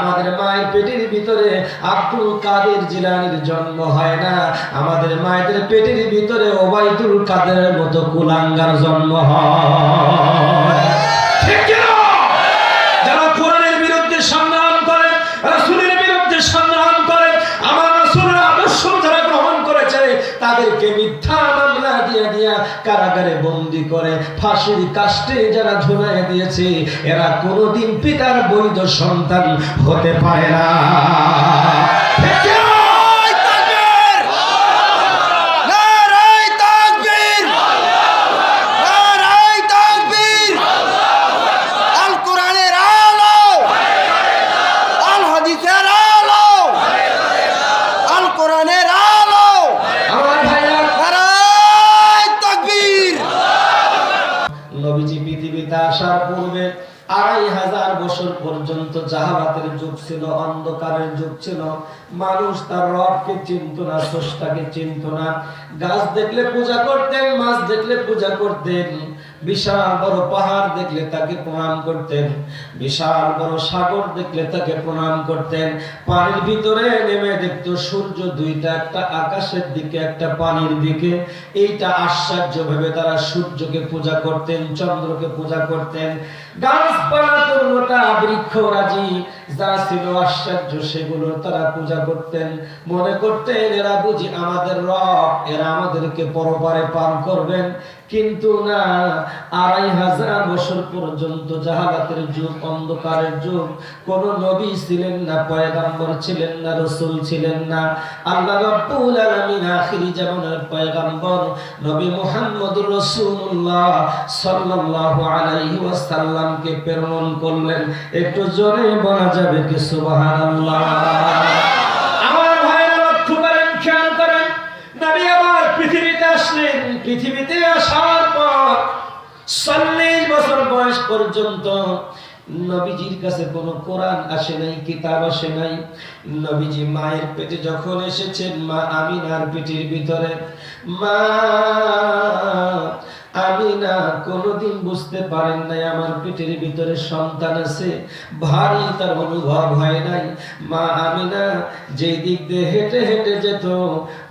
আমাদের মায়ের পেটের ভিতরে আব্দুল কাদের জিলানির জন্ম হয় না। আমাদের মায়েদের পেটের ভিতরে ওবায়দুল কাদের মতো কুলাঙ্গার জন্ম হয়। বিরুদ্ধে করে বিরুদ্ধে করে করেছে, তাদেরকে মিথ্যা কারাগারে বন্দি করে ফাঁসির কাষ্টে যারা ঝুলাই দিয়েছে, এরা কোনোদিন পিতার বৈধ সন্তান হতে পারে না। না মানুষ তার রবকে চিনত না, স্রষ্টাকে চিনত না। গাছ দেখলে পূজা করতেন, মাছ দেখলে পূজা করতেন। বিশাল বড় পাহাড় দেখলে তাকে প্রণাম করতেন। বিশাল বড় সাগর দেখলে তাকে প্রণাম করতেন। পানির ভিতরে নেমে দেখতো সূর্য দুইটা, একটা আকাশের দিকে, একটা পানির দিকে। এইটা আশ্চর্য ভেবে তারা সূর্যকে পূজা করতেন, চন্দ্রকে পূজা করতেন। গাছপালা তরুণতা বৃক্ষ রাজি। যা ছিল আশ্চর্য, সেগুলো তারা পূজা করতেন। মনে করতেন, এরা বুঝি আমাদের রব, এরা আমাদেরকে পরপারে পান করবেন। কিন্তু না, আড়াই হাজার বছর পর্যন্ত জাহালাতের যুগ, অন্ধকারের যুগ, কোন নবী ছিলেন না, পয়গাম্বর ছিলেন না, রসুল ছিলেন না। আল্লাহ রাব্বুল আলামিন আখিরি জামানার পয়গাম্বর নবী মুহাম্মদুর রাসূলুল্লাহ সাল্লাল্লাহু আলাইহি ওয়াসাল্লামকে প্রেরণ করলেন। একটু জোরে বলা যাবে কি সুবহানাল্লাহ? আসলেন পৃথিবীতে আসার পর চল্লিশ বছর বয়স পর্যন্ত নবীজির কাছে কোন কোরআন আসে নাই, কিতাব আসে নাই। নবীজি মায়ের পেটে যখন এসেছেন, মা আমিনার পেটের ভিতরে, মা আমি না কোনোদিন বুঝতে পারেন নাই আমার পেটের ভিতরে সন্তান আছে, ভারী তার অনুভব হয় নাই। মা আমি না যেই দিক দিয়ে হেঁটে হেঁটে যেত,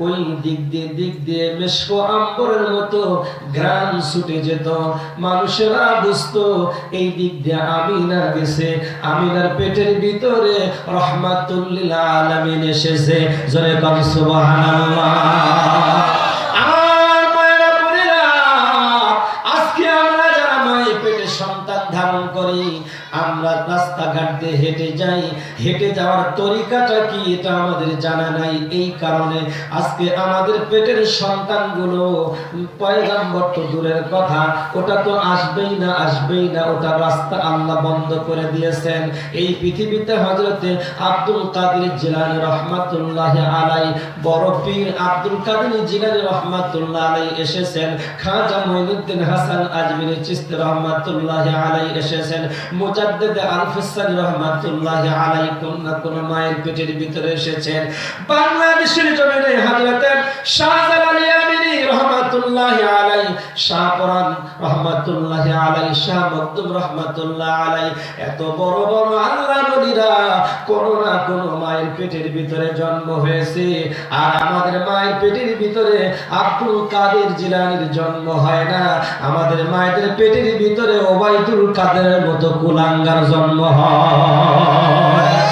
ওই দিক দিয়ে দিক দিয়ে মেশকো আম্বরের মতো গ্রাম ছুটে যেত। মানুষেরা বুঝতো, এই দিক দিয়ে আমিনা গেছে, আমিনার পেটের ভিতরে রহমাতুল্লিল আলামিন এসেছে। জোরে কম সুবহানাল্লাহ। দিয়ে হেঁটে যাই। হেঁটে যাওয়ার তরিকাটা কি এটা আমাদের জানা নাই। এই কারণে আজকে আমাদের পেটের সন্তানগুলো, পয়গাম্বর তো দূরের কথা, ওটা তো আসবেই না আসবেই না, ওটা রাস্তা আল্লাহ বন্ধ করে দিয়েছেন। এই পৃথিবীতে হজরতে আব্দুল কাদের জিলানি রহমাতুল্লাহ আলাই, বড় পীর আব্দুল কাদের জিলানি রহমাতুল্লাহ আলাই এসেছেন। খাজা মঈনুদ্দিন হাসান আজমিরি চিস্তি রহমাতুল্লাহ আলাই এসেছেন। মুজাদ্দিদ আলফিসানি রহমাতুল্লাহ আলাইকুম না কোন মায়ের পেটের ভিতরে এসেছেন। বাংলাদেশের জমিনে হাজরাতের শাহজালাল রহমাতুল্লাহ আলাই শাহ মকদুম রহমাতুল্লাহ আলাই এত বড় বড় আল্লাহ নবীরা কোন না কোন মায়ের পেটের ভিতরে জন্ম হয়েছে। আর আমাদের মায়ের পেটের ভিতরে আব্দুল কাদের জিলানির জন্ম হয় না। আমাদের মায়েদের পেটের ভিতরে ওবায়দুল কাদের মতো কুলাঙ্গার জন্ম হয়।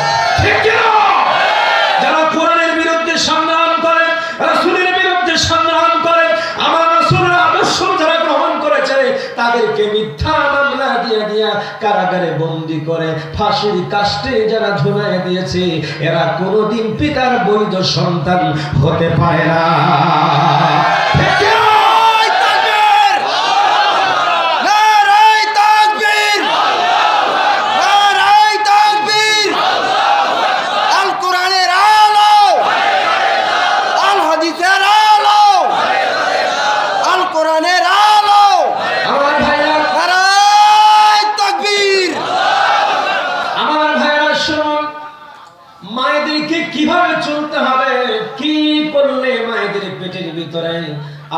কারাগারে বন্দি করে ফাঁসির কাষ্টে যারা ঝুলাই দিয়েছে, এরা কোনোদিন পিতার বৈধ সন্তান হতে পারে না ঠিক কি না? নারাই তাকবীর নারাই তাকবীর আল কোরআনের আলো আল হাদিসের আলো আল কোরআনের আলো আমার ভাইরা নারাই তাকবীর আমার ভাইরা শুনুন মায়েদেরকে কীভাবে চলতে হবে কি করলে মায়েদের পেটের ভিতরে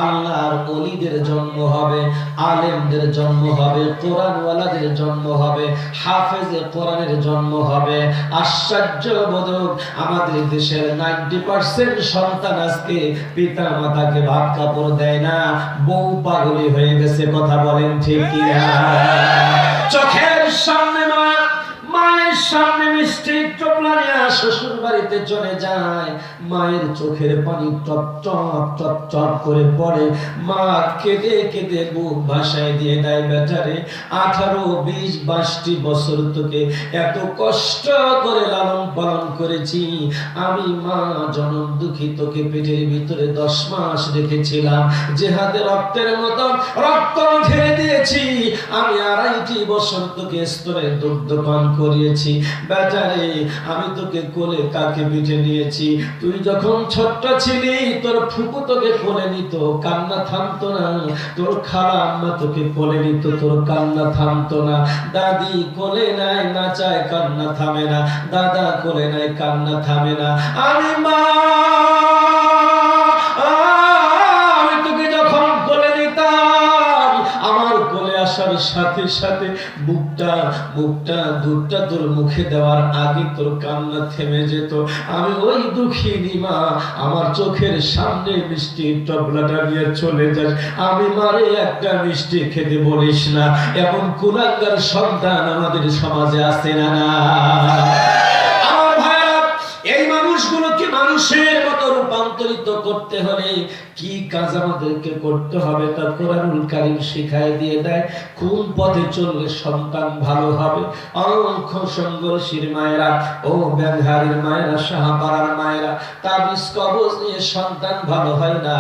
আল্লাহর অলিদের জন্ম হবে আলেমদের জন্ম হবে কোরআনওয়ালাদের জন্ম হবে হাফেজে কোরআনের জন্ম হবে আশ্চর্যবোধক আমাদের দেশের নাইনটি পার্সেন্ট সন্তান আজকে পিতা মাতাকে ভাত কাপড় দেয় না, বউ পাগলি হয়ে গেছে, কথা বলেন ঠিক কিনা? চোখের সামনে মা মায়ের সামনে মিষ্টি টোপলা নিয়ে শ্বশুর বাড়িতে চলে যায়। মায়ের চোখের পানি টপ টপ টপ টপ করে পড়ে। মা কেঁদে কেঁদে বুক ভাসায় দিয়ে দেয় বেটারে আঠারো বিশ বাইশটি বছর তোকে এত কষ্ট করে লালন পালন করেছি। আমি মা জনম দুঃখী তোকে পেটের ভিতরে দশ মাস রেখেছিলাম। যে হাতে রক্তের মতো রক্ত ঢেলে দিয়েছি। আমি আড়াইটি বছর তোকে স্তরে দুগ্ধ পান করিয়েছি। বেটারে আমি তোকে কোলে কাকে পিঠে নিয়েছি। তুই যখন ছোট্ট ছিলি, তোর ফুপু তোকে কোলে নিত, কান্না থামতো না। তোর খালা আম্মা তোকে কোলে নিত, তোর কান্না থামতো না। দাদি কোলে নাই, না চায় কান্না থামে না। দাদা কোলে নাই, কান্না থামে না। আমি মা! সাথে সাথে বুকটা বুকটা, দুধটা তোর মুখে দেওয়ার আগে তোর কান্না থেমে যেত। আমি ওই দুঃখিনী মা, আমার চোখের সামনে মিষ্টি টবলাটা নিয়ে চলে যাস আমি মারে একটা মিষ্টি খেতে বলিস না, এমন কুলাঙ্গার সন্তান আমাদের সমাজে আছে না না। আমার ভাইরা, এই মানুষগুলোকে মানুষের মতো রূপান্তরিত করতে হলে কি কাজ আমাদেরকে করতে হবে তা কোরআনুল কারীম শিখায় দিয়ে দেয়। কোন পথে চললে সন্তান ভালো হবে? অঙ্ক সংঘর্ষীর মায়েরা ও ব্যাংহারের মায়েরা সাহাপাড়ার মায়েরা তাবিজ কবজ নিয়ে সন্তান ভালো হয় না।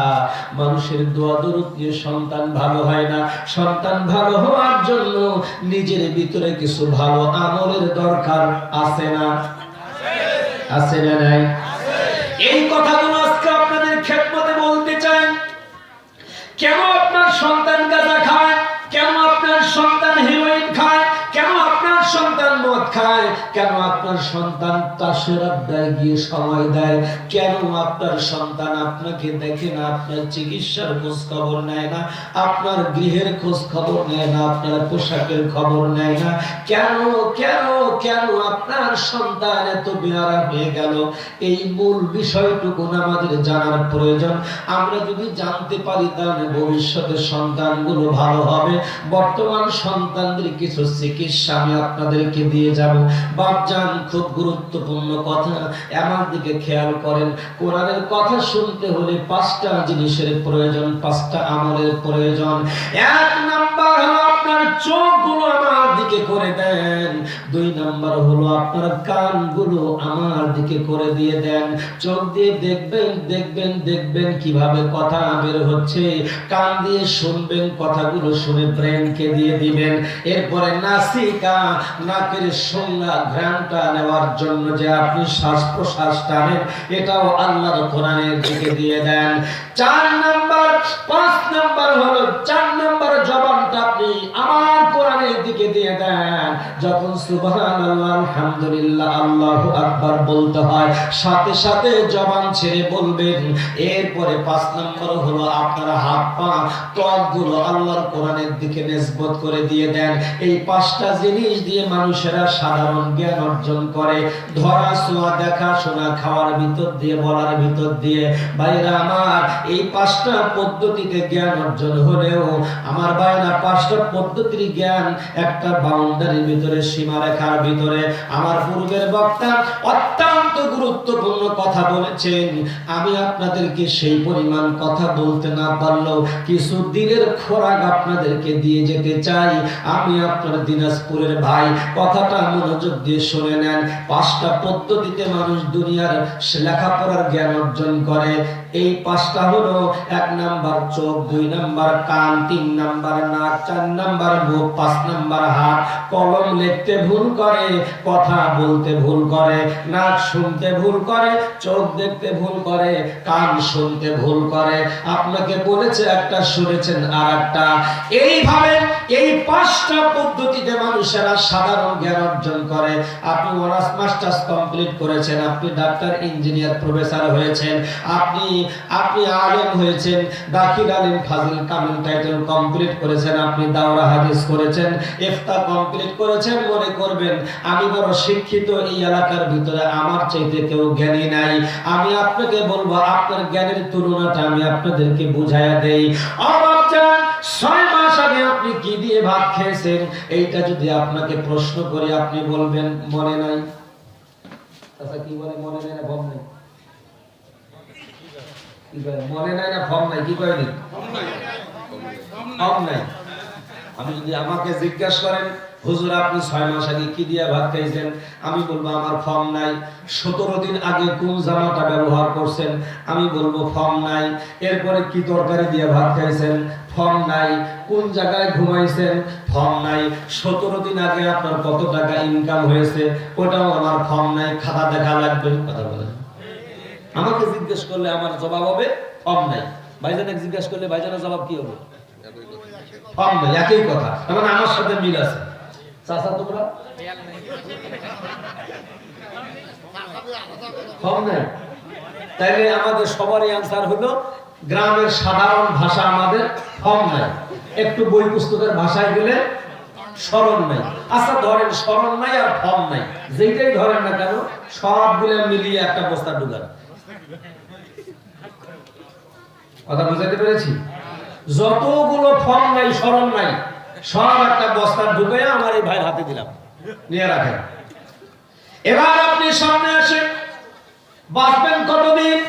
মানুষের দোয়া দরুদ নিয়ে সন্তান ভালো হয় না। সন্তান ভালো হওয়ার জন্য নিজের ভিতরে কিছু ভালো আমলের দরকার আছে না? আছে না নাই? এই কথাগুলো কেন আপনার সন্তান তাসের আড্ডায় গিয়ে সময় দেয়। কেন আপনার সন্তান আপনাকে দেখে না? আপনার চিকিৎসার খোঁজ খবর নেয় না। আপনার গৃহের খোঁজ খবর নেয় না। আপনার পোশাকের খবর নেয় না। কেন কেন কেন আপনার সন্তান এত বেহারা হয়ে গেল? এই মূল বিষয়টুকু আমাদের জানার প্রয়োজন। আমরা যদি জানতে পারি, তাহলে ভবিষ্যতে সন্তানগুলো ভালো হবে। বর্তমান সন্তানদের কিছু চিকিৎসা আমি আপনাদেরকে দিয়ে যাব। বাপজান খুব গুরুত্বপূর্ণ কথা। এমন দিকে খেয়াল করেন, কোরআনের কথা শুনতে হলে পাঁচটা জিনিসের প্রয়োজন, পাঁচটা আমলের প্রয়োজন। এক নাম্বার হলো আপনার চোখগুলো আমার দিকে করে দেন। দুই নাম্বার হলো আপনার কানগুলো আমার দিকে করে দিয়ে দেন। চোখ দিয়ে দেখবেন দেখবেন দেখবেন কীভাবে কথা বের হচ্ছে। কান দিয়ে শুনবেন, কথাগুলো শুনে ব্রেনকে দিয়ে দিবেন। এরপরে নাসিকা, নাকের সংজ্ঞা ঘ্রাণটা নেওয়ার জন্য যে আপনি শ্বাস প্রশ্বাস টানেন, এটাও আল্লাহর কোরআনের দিকে দিয়ে দেন। চার নাম্বার, পাঁচ নাম্বার হলো, চার নাম্বার জবানটা আপনি আমার কোরআনের দিকে দিয়ে দেন। যখন সুবহানাল্লাহ, আলহামদুলিল্লাহ, আল্লাহু আকবার বলতে হয়, সাথে সাথে জবান ছেড়ে বলবেন, এরপরে পাঁচ নম্বর হলো আপনার হাত পা ত্বকগুলো আল্লাহর কোরআনের দিকে নিসবত করে দিয়ে দেন। এই পাঁচটা জিনিস দিয়ে মানুষেরা সাধারণ জ্ঞান অর্জন করে। ধরা ছোঁয়া দেখা, শোনা, খাওয়ার ভিতর দিয়ে, বলার ভিতর দিয়ে। ভাইরা আমার, এই পাঁচটা পদ্ধতিতে জ্ঞান অর্জন হলেও, আমার ভাইরা পাঁচটা পদ্ধতির জ্ঞান একটা বাউন্ডারির ভিতরে, সীমারেখার ভিতরে। আমার পূর্বের বক্তা অত্যন্ত গুরুত্বপূর্ণ কথা বলেছেন। আমি আপনাদেরকে সেই পরিমাণ কথা বলতে না পারলেও কিছু দিনের খোরাক আপনাদেরকে দিয়ে যেতে চাই। আমি আপনার দিনাজপুরের ভাই। কথাটা মনোযোগ দিয়ে শুনে নেন। পাঁচটা পদ্ধতিতে মানুষ দুনিয়ার লেখাপড়ার জ্ঞান অর্জন করে। এই পাঁচটা হলো এক নাম্বার চোখ, দুই নাম্বার কান, তিন নাম্বার নাক, চার নাম্বার মুখ পাঁচ নাম্বার হাত, কলম লিখতে ভুল করে, কথা বলতে ভুল করে, নাক শুনতে ভুল করে, চোখ দেখতে ভুল করে, কান শুনতে ভুল করে। আপনাকে বলেছে একটা, শুনেছেন আর একটা এইভাবে এই পাঁচটা পদ্ধতিতে মানুষেরা সাধারণ জ্ঞান অর্জন করে। আপনি অনার্স মাস্টার্স কমপ্লিট করেছেন, আপনি ডাক্তার ইঞ্জিনিয়ার প্রফেসর হয়েছেন, আপনি আপনি আলেম হয়েছেন, দাখিল আলিম, ফাজিল, কামিল, টাইটেল কমপ্লিট করেছেন, আপনি দাওরা হাদিস করেছেন ইফতা কমপ্লিট করেছেন, মনে করবেন, আমি বড় শিক্ষিত এই এলাকার ভিতরে আমার চাইতে কেউ জ্ঞানী নাই। আমি আপনাকে বলব, আপনার জ্ঞানের তুলনাটা আমি আপনাদেরকে বুঝাইয়া দেই। ছয় মাস আগে আপনি কি দিয়ে ভাত খেয়েছেন? এইটা যদি আপনাকে প্রশ্ন করি, আপনি বলবেন, মনে নাই। আচ্ছা কি বলে, মনে নাই না ভম নাই? মনে নাই না ভম নাই? কি কয় দিন ভম নাই। আমি যদি আমাকে জিজ্ঞাসা করেন, হুজুর, আপনি ছয় মাস আগে কি দিয়ে ভাত খাইছেন? আমি বলব, আমার ফর্ম নাই। সতেরো দিন আগে কোন জামাটা ব্যবহার করছেন? আমি বলব, ফর্ম নাই। এরপরে কি তরকারি দিয়ে ভাত খাইছেন? ফর্ম নাই। কোন জায়গায় ঘুমাইছেন? ফর্ম নাই। সতেরো দিন আগে আপনার কত টাকা ইনকাম হয়েছে? ওটাও আমার ফর্ম নাই, খাতা দেখা লাগবে, কথা বলেন। আমাকে জিজ্ঞেস করলে আমার জবাব হবে, ফর্ম নাই। ভাইজানকে জিজ্ঞেস করলে ভাইজানের জবাব কি হবে? ফর্ম একই কথা। আমার সাথে মিল আছে। তোমরা? তাইলে আমাদের সবারই হলো, গ্রামের সাধারণ ভাষা আমাদের ফর্ম নাই একটু বই পুস্তকের ভাষায় গেলে স্মরণ নাই। আচ্ছা ধরেন স্মরণ নাই আর ফর্ম নাই। যেইটাই ধরেন না কেন, সবগুলো মিলিয়ে একটা বস্তা ঢুকান কথা বুঝাতে পেরেছি? যতগুলো ফর্ম নাই স্মরণ নাই, সব একটা বস্তা ঢুকে আমার এই ভাইয়ের হাতে দিলাম। নিয়ে রাখেন। এবার আপনি সামনে আসেন। বাঁচবেন কতদিন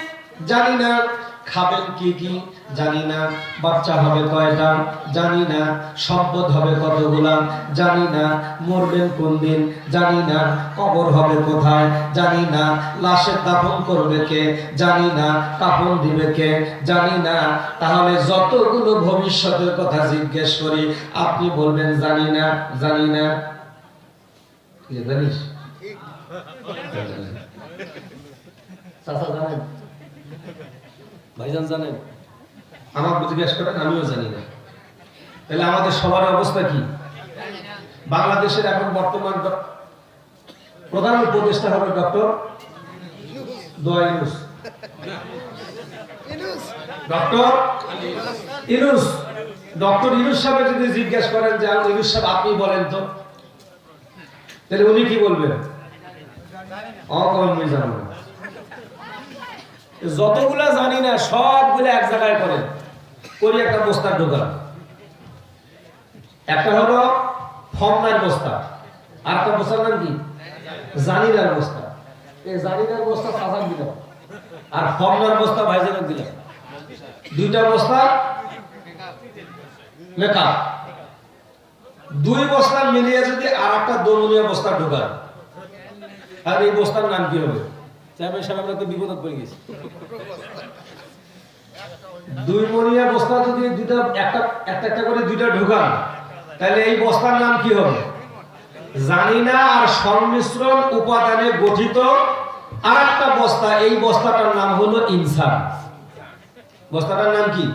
জানি না। খাবেন কি কি জানি না বাচ্চা হবে কয়টা জানি না সম্পদ হবে কতগুলা জানি না মরবেন কোন দিন জানি না কবর হবে কোথায় জানি না লাশের দাফন করবে কে জানি না কাফন দিবে কে জানি না। তাহলে যতগুলো ভবিষ্যতের কথা জিজ্ঞেস করি আপনি বলবেন জানি না জানি না। জানিস? চাচা জানেন? ভাইজান জানেন? আমাকে জিজ্ঞেস করেন আমিও জানি না। তাহলে আমাদের সবার অবস্থা কি? বাংলাদেশের এখন বর্তমান প্রধান উপদেষ্টা হবে ডক্টর দোয়া ইউনুস। ডক্টর ইউনুস। ডক্টর ইউনুস সাহেব যদি জিজ্ঞেস করেন যে আম- ইউনুস সাহেব আপনি বলেন তো? তাহলে উনি কি বলবেন? অকর্মী জানব যতগুলা জানি না, সবগুলো এক জায়গায় করেন করি একটা বস্তার ঢোকান একটা হলো ফর্মার বস্তা। আর একটা বস্তার নাম কি? জানিনার বস্তা। এই জানিনার বস্তা সাজান দিলাম। আর ফর্মার বস্তা ভাইজানক দিলাম। দুইটা বস্তা মেকআপ। দুই বস্তা মিলিয়ে যদি আর একটা দমনীয় বস্তা ঢোকান আর এই বস্তার নাম কি হবে? উপাদানে গঠিত আর একটা বস্তা, এই বস্তাটার নাম হলো ইনসান। বস্তাটার নাম কি?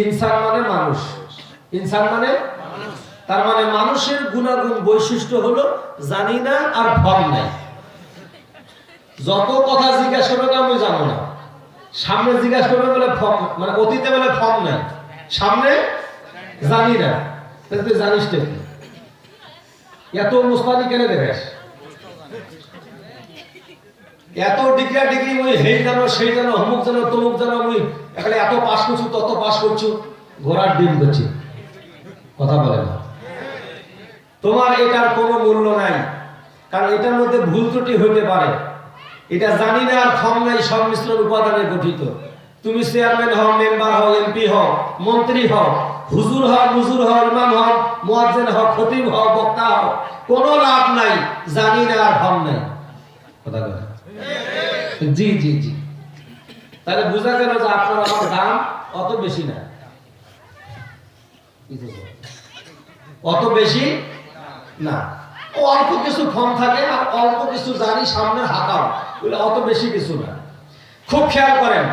ইনসান মানে মানুষ। ইনসান মানে তার মানে মানুষের গুণাগুণ বৈশিষ্ট্য হলো জানি না আর ফর্ম নাই। যত কথা জিজ্ঞাসা করবে আমি জানো না। সামনে জিজ্ঞাসা করবে বলে ফর্ম মানে অতীতে বলে ফর্ম নাই। সামনে জানি না। তুই জানিস এত মুস্তানি কেন দেখাস? এত ডিগ্রি ডিগ্রি মুই হেই জানো, সেই জানো, অমুক জানো, তমুক জানো, মুই এখানে এত পাস করছু, তত পাস করছু, ঘোড়ার ডিম করছি। কথা বলে না। তোমার এটার কোনো মূল্য নাই। কারণ এটার মধ্যে ভুল ত্রুটি হইতে পারে। এটা জানি না আর ফর্ম নাই সংমিশ্রণ উপাদানে গঠিত। তুমি চেয়ারম্যান হও মেম্বার হও এমপি হও, মন্ত্রী হও, হুজুর হও মুজুর হও, ইমাম হও, মুয়াজ্জিন হও, খতিব হও, বক্তা হও, কোনো লাভ নাই, জানি না আর ফর্ম নাই। কথা কথা জি জি জি। তাহলে বোঝা গেল যে আপনার আমার দাম অত বেশি না। অত বেশি না। অল্প কিছু ফর্ম থাকে আর অল্প কিছু জানি সামনের হাতাও। বলে অত বেশি কিছু না। খুব খেয়াল করেন,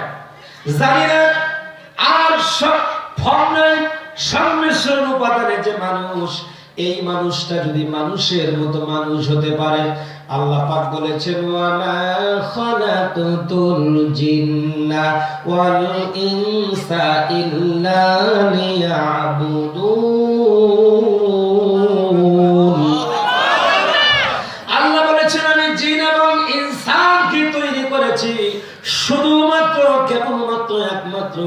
জানি না আর সব ফর্ম নেই, সংমিশ্রণ উপাদানে যে মানুষ, এই মানুষটা যদি মানুষের মতো মানুষ হতে পারে, আল্লাহ পাক বলেছেন, ওয়ামা খালাকুতুল জিন্না ওয়াল ইনসা ইল্লা লিয়াবুদুন। শুধুমাত্র, কেবলমাত্র, একমাত্র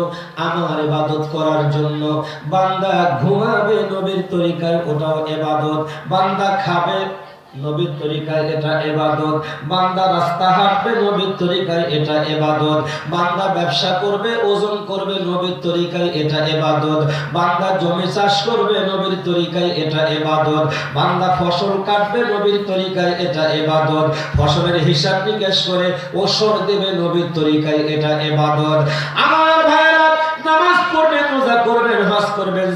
আমার ইবাদত করার জন্য। বান্দা ঘুমাবে নবীর তরিকায়, ওটাও এবাদত বান্দা খাবে নবীর তরিকায় এটা এবাদত। বান্দা রাস্তা হাঁটবে, নবীর তরিকায় এটা এবাদত। বান্দা ব্যবসা করবে, ওজন করবে, নবীর তরিকায় এটা এবাদত। বান্দা জমি চাষ করবে, নবীর তরিকায় এটা এবাদত। বান্দা ফসল কাটবে, নবীর তরিকায় এটা এবাদত। ফসলের হিসাব নিকাশ করে ওসর দেবে, নবীর তরিকায় এটা এবাদত। আমার ভাইরা নামাজ পড়বেন রোজা করবেন করবেন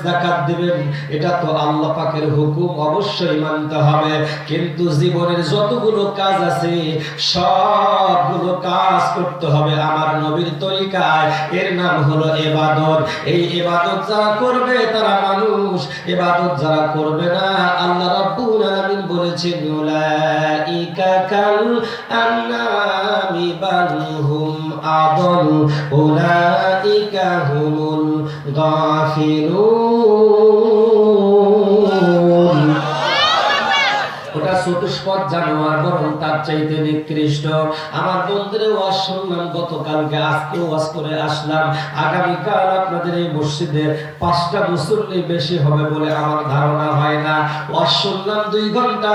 দিবেন, এটা তো আল্লাহ পাকের হুকুম, অবশ্যই মানতে হবে। কিন্তু জীবনের যতগুলো কাজ আছে, সবগুলো কাজ করতে হবে আমার নবীর তরিকায়। এর নাম হলো এবাদত। এই এবাদত যারা করবে, তারা মানুষ। এবাদত যারা করবে না, আল্লাহ রাব্বুল আলামিন বলেছেন, উলাইকা কাল আন্নামি বাল আদল উলাইকা হুমুল গাফিলুন। ওটা চতুষ্পদ জানোয়ার বরং তার চাইতে নিকৃষ্ট। আমার বন্ধুরে ওয়াজ শুনলাম, গতকালকে আজকে ওয়াজ করে আসলাম। আগামীকাল আপনাদের এই মসজিদে পাঁচটা মুসল্লি বেশি হবে বলে আমার ধারণা হয় না। ওয়াজ শুনলাম দুই ঘণ্টা,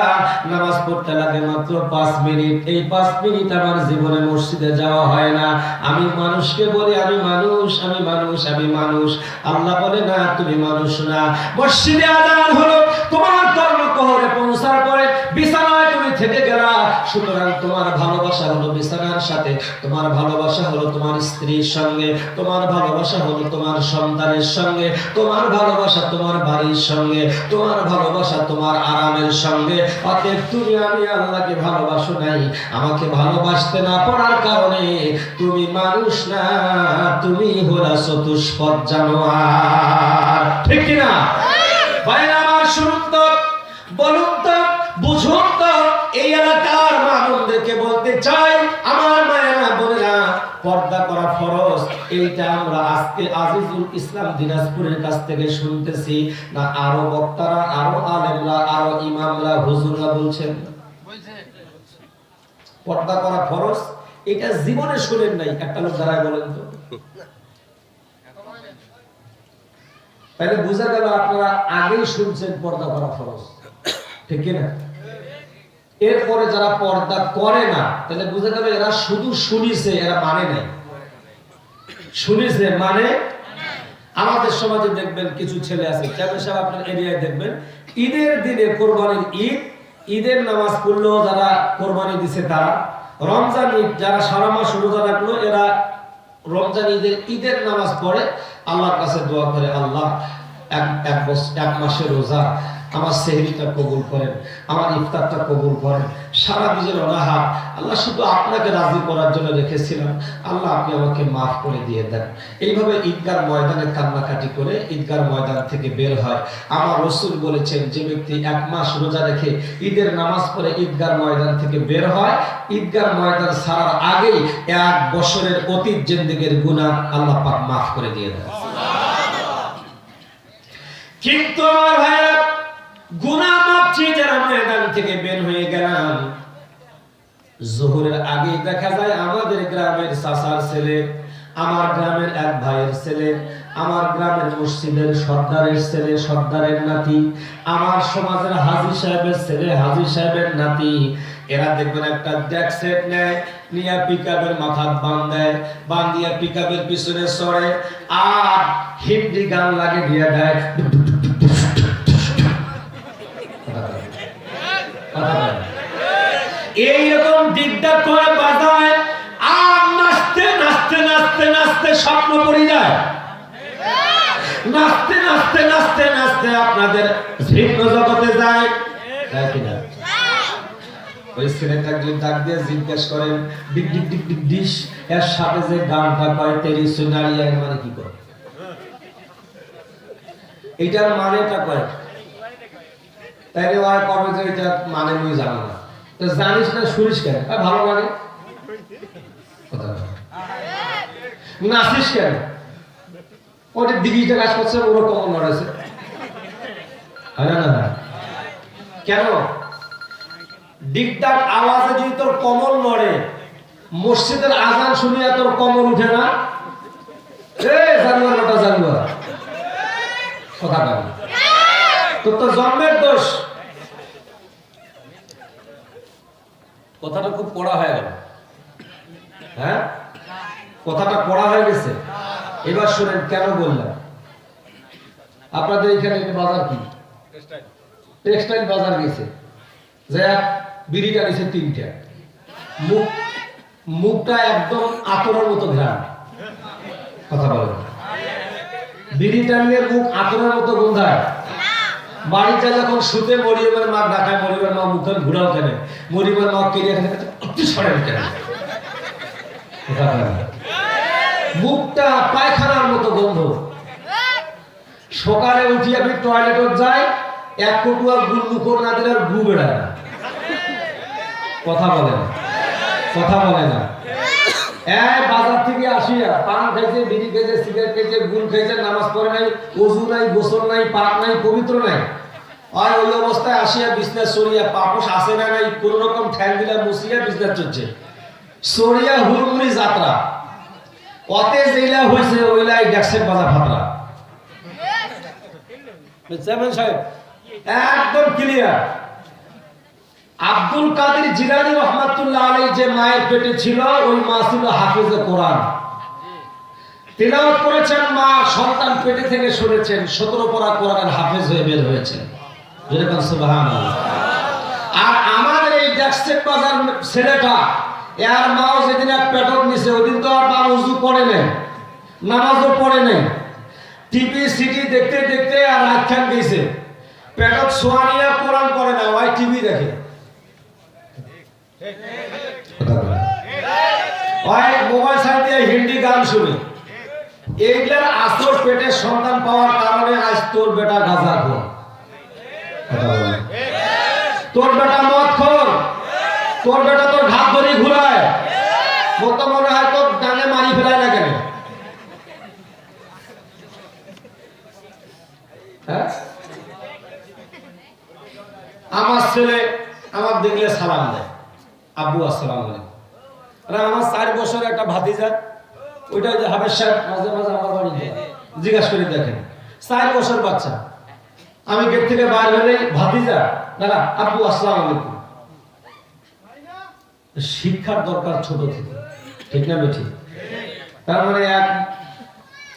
নামাজ পড়তে লাগে মাত্র পাঁচ মিনিট। এই পাঁচ মিনিট আমার জীবনে মসজিদে যাওয়া হয় না। আমি মানুষকে বলি, আমি মানুষ আমি মানুষ আমি মানুষ। আল্লাহ বলে, না, তুমি মানুষ না। মসজিদে আজান হলো, তোমার কর্মকহরে পৌঁছার পরে বিছানায় থেকে গেলা। সুতরাং তোমার ভালোবাসা হলো বিছানার সাথে, তোমার ভালোবাসা হলো তোমার স্ত্রীর সঙ্গে, তোমার ভালোবাসা হলো তোমার সন্তানের সঙ্গে, তোমার ভালোবাসা তোমার বাড়ির সঙ্গে, তোমার ভালোবাসা তোমার আরামের সঙ্গে। অতএব তুমি আমি আল্লাহকে ভালোবাসো নাই, আমাকে ভালোবাসতে না পারার কারণে তুমি মানুষ না, তুমি হলা চতুষ্পদ জানোয়ার। ঠিক কিনা? ভাইরা আমার শুনুন তো বলুন তো বুঝুন তো এই এলাকার মানুষদেরকে বলতে চাই আমার মায়েরা বোনেরা পর্দা করা ফরজ। এইটা আমরা আজকে আজিজুল ইসলাম দিনাজপুরের কাছ থেকে শুনতেছি। না আরও বক্তারা আরও আলেমরা আরও ইমামরা হুজুররা বলছেন। পর্দা করা ফরজ? এটা জীবনে শুনেন নাই। একটা লোক দাঁড়ায় বলেন তো। তাহলে বোঝা গেল আপনারা আগেই শুনছেন পর্দা করা ফরজ। ঠিক কিনা? এরপরে যারা পর্দা করে না, তাহলে বোঝা গেল এরা শুধু শুনিছে, এরা মানে নাই। শুনিছে মানে আমাদের সমাজে দেখবেন কিছু ছেলে আছে কেমন সাহেব আপনার এরিয়ায় দেখবেন, ঈদের দিনে কোরবানির ঈদ, ঈদের নামাজ পড়লেও যারা কোরবানি দিছে তারা, রমজান ঈদ, যারা সারা মাস রোজা রাখল, এরা রমজান ঈদের ঈদের নামাজ পড়ে, আল্লাহর কাছে দোয়া করে, আল্লাহ, এক এক মাসের রোজা আমার সেহরিটা কবুল করেন, আমার ইফতারটা কবুল করেন। সারা বীজের অনাহার, আল্লাহ শুধু আপনাকে রাজি করার জন্য রেখেছিলাম। আল্লাহ আপনি আমাকে মাফ করে দিয়ে দেন। এইভাবে ঈদগার ময়দানে কান্নাকাটি করে ঈদগার ময়দান থেকে বের হয়। আমার রসুল বলেছেন, যে ব্যক্তি এক মাস রোজা রেখে ঈদের নামাজ পড়ে ঈদগার ময়দান থেকে বের হয়, ঈদগার ময়দান ছাড়ার আগেই এক বছরের অতীত জেন্দিগের গুনাহ আল্লাহ পাক মাফ করে দিয়ে দেন। কিন্তু আমার ভাইরা নাতি, আমার সমাজের হাজি সাহেবের ছেলে হাজি সাহেবের নাতি। এরা দেখবেন একটা ডেক সেট নেয়, নিয়ে পিকআপের মাথা বান দেয় বান দিয়ে পিকআপের পিছনে সরে আর হিন্দি গান লাগে দিয়ে দেয়। এইরকম দিকটা করে বাজায় আর নাচতে নাচতে নাচতে নাচতে স্বপ্ন পড়ে যায়। নাচতে নাচতে নাচতে নাচতে আপনাদের ভিন্ন জগতে যায়। মানে এইটার মানেটা কয়? তাইলে ওই কবে যে এটা মানে মুই জানো না। তো জানিস না, শুনিস কেন? ভালো লাগে। কথা নাচিস কেন? ওটা দিঘিটা কাজ করছে, ওরও কমন নড়েছে হয় না না কেন? ডিগডাক আওয়াজে যদি তোর কমল নড়ে, মসজিদের আজান শুনিয়া তোর কমল উঠে না? এ, জানুয়ার, ওটা জানুয়ার। কথা বল। তোর তো জন্মের কথাটা খুব পড়া হয়ে গেল। হ্যাঁ? কথাটা পড়া হয়ে গেছে। এবার শুনেন, কেন বললাম? আপনাদের এখানে বাজার কি? টেক্সটাইল বাজার গেছে। যে বিড়িটা গেছে তিনটা। মুখ, মুখটা একদম আতরের মতো ঘ্রাণ। কথা বলেন। বিড়ি টানিয়ে মুখ আতরের মতো গন্ধায়। বাড়িতে যখন শুতে মরিয়মের মা ডাকায়, মরিয়মের মা মুখে ঘুরাও কেন। মরিয়মের মা এখানে অতি সরেন কেন। মুখটা পায়খানার মতো গন্ধ। সকালে উঠি আমি টয়লেটত যাই, এক কটুয়া গুল মুখর না দিলে আর বেড়ায় কথা বলে না। কথা বলে না। এই বাজার থেকে আসিয়া পান খাইছে বিড়ি খাইছে সিগারেট খাইছে গুল খাইছে নামাজ পড়ে নাই ওযু নাই গোসল নাই পাক নাই পবিত্র নাই। আর ওই অবস্থায় আসিয়া বিজনেস সরিয়া পাপস আসে না নাই কোন রকম ঠ্যাং দিলা মুসিয়া বিজনেস চলছে। সরিয়া হুড়মুড়ি যাত্রা। অতে যেইলা হইছে ওইলাই ড্যাক্সের বাজার ফাতরা চেয়ারম্যান সাহেব? একদম ক্লিয়ার আব্দুল কাদের জিলানি রহমাতুল্লাহ আলাইহি যে মায়ের পেটে ছিল, ওই মা ছিল হাফেজে কোরআন। তেলাওয়াত করেছেন মা, সন্তান পেটে থেকে শুনেছেন সতেরো পড়া কোরআনের হাফেজ হয়ে বের যেরকম আর আমাদের এই ড্যাক্সের বাজার ছেলেটা, এর মাও যেদিন এক পেটক নিছে, ওই দিন তো আর মা উজু পড়ে নেই, নামাজও পড়ে নেই। টিভি সিটি দেখতে দেখতে আর আখ্যান গেছে। পেটক সোয়ানিয়া কোরআন পড়ে না ওই টিভি দেখে। ওই মোবাইল সাইড দিয়ে হিন্দি গান শুনে। এইগুলার আসর পেটে সন্তান পাওয়ার কারণে আজ তোর বেটা গাঁজা খোর তোর বেটা মদ খোর তোর বেটা তোর ঘাত ধরে ঘুরায়। মোর তো মনে হয় তোর ডানে মারি ফেলায় না কেন? হ্যাঁ? আমার ছেলে আমার দেখলে সালাম দেয়। আব্বু, আসসালাম আরে আমার চার বছর একটা ভাতিজা, ওইটা যে হাবের সাহেব, মাঝে মাঝে আমার বাড়ি জিজ্ঞাসা করে দেখেন, চার বছর বাচ্চা। আমি গেট থেকে বাইর হলে, ভাতিজা দাদা আব্বু, আসসালাম আলাইকুম। শিক্ষার দরকার ছোট থেকে, ঠিক না বেঠি? তার মানে এক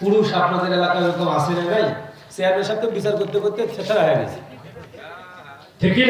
পুরুষ আপনাদের এলাকায় এরকম আসে না ভাই? চেয়ারম্যান সাহেব তো বিচার করতে করতে ছেঁচড়া হয়ে গেছে। ঠিক না।